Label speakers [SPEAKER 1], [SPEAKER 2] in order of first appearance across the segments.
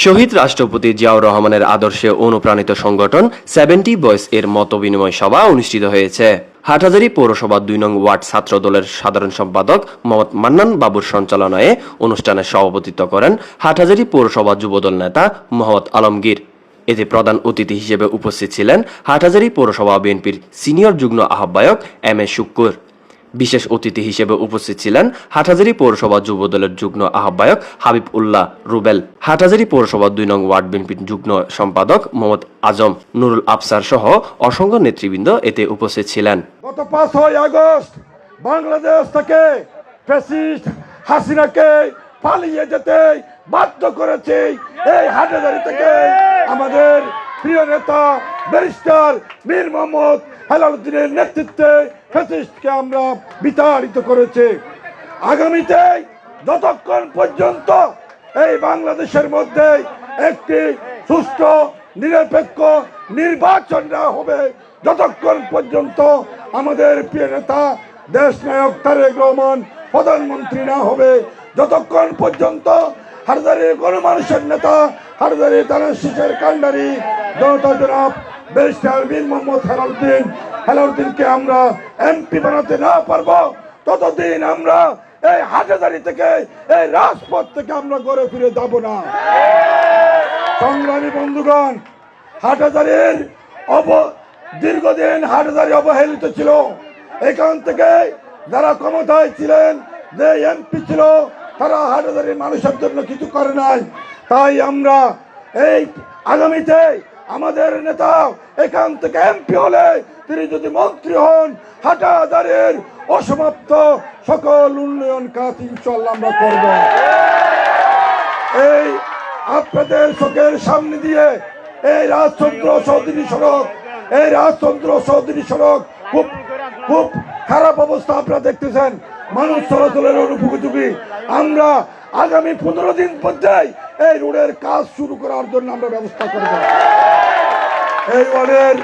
[SPEAKER 1] শহীদ রাষ্ট্রপতি জিয়াউর রহমানের আদর্শে অনুপ্রাণিত সংগঠন সেভেন্টি বয়েস এর মত বিনিময় সভা অনুষ্ঠিত হয়েছে। হাটহাজারী পৌরসভা দুই নং ওয়ার্ড ছাত্র দলের সাধারণ সম্পাদক মোহাম্মদ মান্নান বাবুর সঞ্চালনায় অনুষ্ঠানে সভাপতিত্ব করেন হাটহাজারী পৌরসভা যুবদল নেতা মোহাম্মদ আলমগীর। এতে প্রধান অতিথি হিসেবে উপস্থিত ছিলেন হাটহাজারী পৌরসভা বিএনপির সিনিয়র যুগ্ম আহ্বায়ক এম এ শুক্কুর। বিশেষ অতিথি হিসেবে উপস্থিত ছিলেন হাটহাজারী পৌরসভা যুবদলের যুগ্ম আহ্বায়ক হাবিব উল্লাহ রুবেল, হাটহাজারী পৌরসভা দুই নং ওয়ার্ড বিএনপির যুগ্ম সম্পাদক মোহাম্মদ আজম, নুরুল আফসার সহ অসংখ্য নেতৃবৃন্দ এতে উপস্থিত ছিলেন।
[SPEAKER 2] গত পাঁচই আগস্ট বাংলাদেশ থেকে ফ্যাসিস্ট হাসিনাকে পালিয়ে যেতে বাধ্য করেছে এই হাটাদারি থেকে। আমাদের প্রিয় নেতা ব্যারিস্টার মীর মোহাম্মদ হেলালুদ্দিনের নেতৃত্বে ফ্যাসিস্টকে আমরা বিতাড়িত করেছে। আগামীতে যতক্ষণ পর্যন্ত এই বাংলাদেশের মধ্যে একটি সুষ্ঠু, নিরপেক্ষ নির্বাচন না হবে, যতক্ষণ পর্যন্ত আমাদের প্রিয় নেতা, দেশ নায়ক তারেক রহমান প্রধানমন্ত্রী না হবে, যতক্ষণ পর্যন্ত হারদারি গণমানুষের নেতা হারদারি দানের শীষের কান্ডারি জনতা জনাব ব্যারিস্টার বীর মোহাম্মদ হেলালুদ্দিন হেলালুদ্দিনকে আমরা এমপি বানাতে না পারব, ততদিন আমরা এই হাজাদারি থেকে, এই রাজপথ থেকে আমরা ঘরে ফিরে যাব না। সংগ্রামী বন্ধুগণ হাটাজারির অব, দীর্ঘদিন হাটাজারি অবহেলিত ছিল। এখান থেকে যারা ক্ষমতায় ছিলেন, যে এমপি ছিল, তারা হাটাজারির মানুষের জন্য কিছু করে নাই। তাই আমরা এই আগামীতে আমাদের নেতা এখান থেকে এমপি হলে তিনি যদি মন্ত্রী হন হাটাজারির অসমাপ্ত সকল উন্নয়ন কাজ ইনশাল্লাহ আমরা করব। এই আপনাদের চোখের সামনে দিয়ে এই রাজচন্দ্র চৌধুরী সড়ক, এই রাজচন্দ্র চৌধুরী সড়ক খুব খুব খারাপ অবস্থা আপনারা দেখতেছেন। মানুষ চলাচলের অনুপযোগী। আমরা আগামী পনেরো দিন মধ্যেই এই রোডের কাজ শুরু করার জন্য আমরা ব্যবস্থা করব। এই ওয়ার্ডের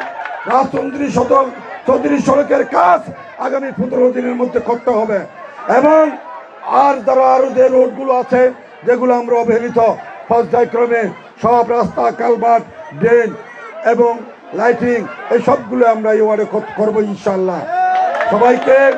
[SPEAKER 2] রাজচন্দ্রী শতক, চৌত্রিশ সড়কের কাজ আগামী পনেরো দিনের মধ্যে করতে হবে। এবং আর যারা আরও যে রোডগুলো আছে, যেগুলো আমরা অবহেলিত, পর্যায়ক্রমে সব রাস্তা, কালভার্ট, ড্রেন এবং লাইটিং, এই সবগুলো আমরা এই ওয়ার্ডে কর- করব ইনশাল্লাহ সবাইকে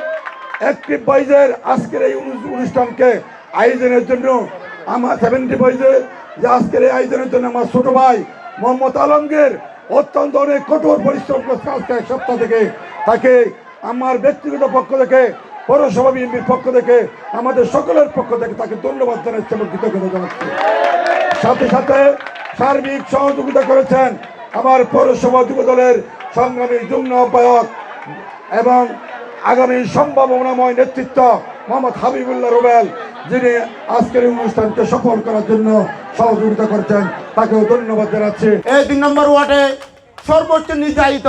[SPEAKER 2] অ্যাক্টিভ বয়েজের আজকের এই অনু- অনুষ্ঠানকে আয়োজনের জন্য আমার সেভেন্টি বয়েজের যে আজকের এই আয়োজনের জন্য আমার ছোট ভাই মোহাম্মদ আলমগীর অত্যন্ত অনেক কঠোর পরিশ্রম করছে আজকে এক সপ্তাহ থেকে। তাকে আমার ব্যক্তিগত পক্ষ থেকে, পৌরসভা বিএনপির পক্ষ থেকে, আমাদের সকলের পক্ষ থেকে তাকে ধন্যবাদ জানাচ্ছি এবং কৃতজ্ঞতা জানাচ্ছি। সাথে সাথে সার্বিক সহযোগিতা করেছেন আমার পৌরসভা যুব দলের সংগ্রামী যুগ্ম আহ্বায়ক এবং আগামী সম্ভাবনাময় নেতৃত্ব মোহাম্মদ হাবিবুল্লাহ রুবেল, যিনি আজকের অনুষ্ঠানকে সফল করার জন্য সহযোগিতা করছেন, তাকেও ধন্যবাদ জানাচ্ছি।
[SPEAKER 3] এই দুই নম্বর ওয়ার্ডে সর্বোচ্চ নির্যাতিত,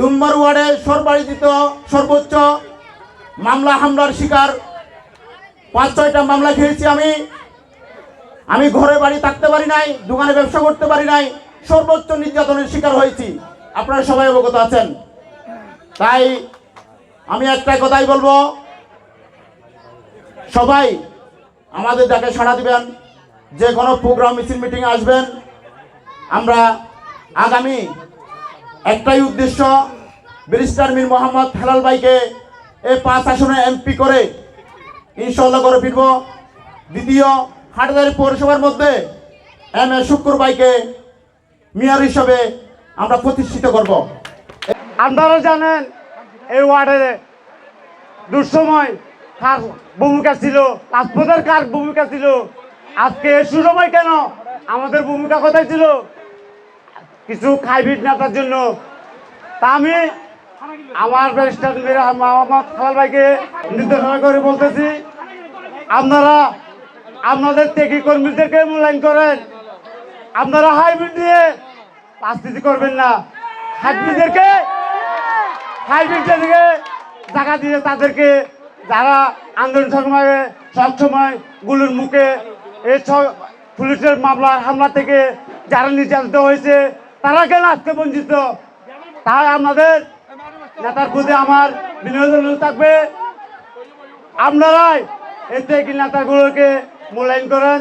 [SPEAKER 3] নম্বর ওয়ার্ডে সর্বাধিত সর্বোচ্চ মামলা হামলার শিকার। পাঁচ, ছয়টা মামলা খেয়েছি আমি। আমি ঘরে বাড়ি থাকতে পারি নাই, দোকানে ব্যবসা করতে পারি নাই, সর্বোচ্চ নির্যাতনের শিকার হয়েছি। আপনারা সবাই অবগত আছেন। তাই আমি একটাই কথাই বলব, সবাই আমাদের ডাকে সাড়া দিবেন। যে কোনো প্রোগ্রাম মিছিল মিটিং আসবেন। আমরা আগামী একটাই উদ্দেশ্য ব্যারিস্টার মীর মোহাম্মদ হেলাল ভাইকে এই পাঁচ আসনে এমপি করে ইনশাল্লাহ করে ফিরব দ্বিতীয় হাটদারি পৌরসভার মধ্যে এম এ শুক্র ভাইকে মেয়র হিসাবে আমরা প্রতিষ্ঠিত করব।
[SPEAKER 4] আপনারা জানেন, এই ওয়ার্ডে দুঃসময় কার ভূমিকা ছিল, রাজপথের কার ভূমিকা ছিল আজকে সুসময় কেন? আমাদের ভূমিকা কোথায় ছিল? কিছু খাইভিট নেতার জন্য। তা আমি আমার ব্যারিস্টার মীর মোহাম্মদ খালাল ভাইকে নির্দেশনা করে বলতেছি, আপনারা, আপনাদের ত্যাগী কর্মীদেরকে মূল্যায়ন করেন। আপনারা হাইব্রিড দিয়ে রাজনীতি করবেন না। হাইব্রিডদেরকে হাইব্রিডদেরকে জায়গা দিয়ে তাদেরকে যারা আন্দোলন সময়ে সবসময় গুলির মুখে এই সব পুলিশের মামলার হামলা থেকে যারা নির্যাতিত হয়েছে, তারা কেন আজকে বঞ্চিত। তাই আমাদের নেতার প্রতি আমার বিনোদন থাকবে। আপনারাই এতে কি নেতাগুলোকে মূল্যায়ন করেন